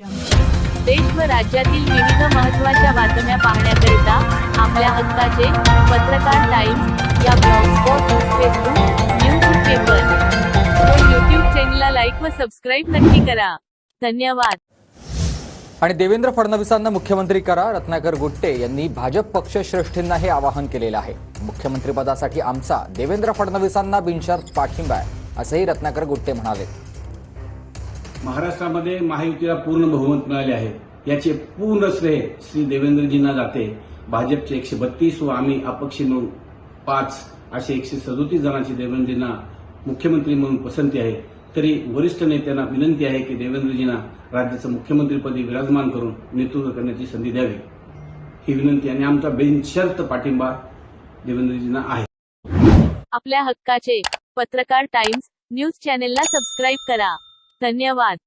देश व राज्यातील विविध महत्त्वाच्या बातम्या पाहण्याकरिता आपल्या हक्काचे पत्रकार टाइम्स या ब्लॉगस्पॉट फेसबुक न्यूज पेपर. व यूट्यूब चॅनलला लाईक व सबस्क्राईब नक्की करा. धन्यवाद. आणि देवेंद्र फडणवीसांना मुख्यमंत्री करा रत्नाकर गुट्टे यांनी भाजप पक्षश्रेष्ठींना हे आवाहन केलेलं आहे. मुख्यमंत्रीपदासाठी आमचा देवेंद्र फडणवीसांना बिनशर्त पाठिंबा आहे असंही रत्नाकर गुट्टे म्हणाले. महाराष्ट्रामध्ये महायुतीला पूर्ण बहुमत मिळाले आहे. याचे पूर्ण श्रेय श्री देवेंद्रजींना जाते. भाजपचे एकशे बत्तीस व आम्ही अपक्षी मिळून पाच असे एकशे सदोतीस जणांची देवेंद्रजींना मुख्यमंत्री म्हणून पसंती आहे. तरी वरिष्ठ नेत्यांना विनंती आहे की देवेंद्रजींना राज्याचं मुख्यमंत्रीपदी विराजमान करून नेतृत्व करण्याची संधी द्यावी. ही विनंती आणि आमचा बिनशर्त पाठिंबा देवेंद्रजींना आहे. आपल्या हक्काचे पत्रकार टाइम्स न्यूज चॅनेलला सबस्क्राईब करा. ધન્યવાદ.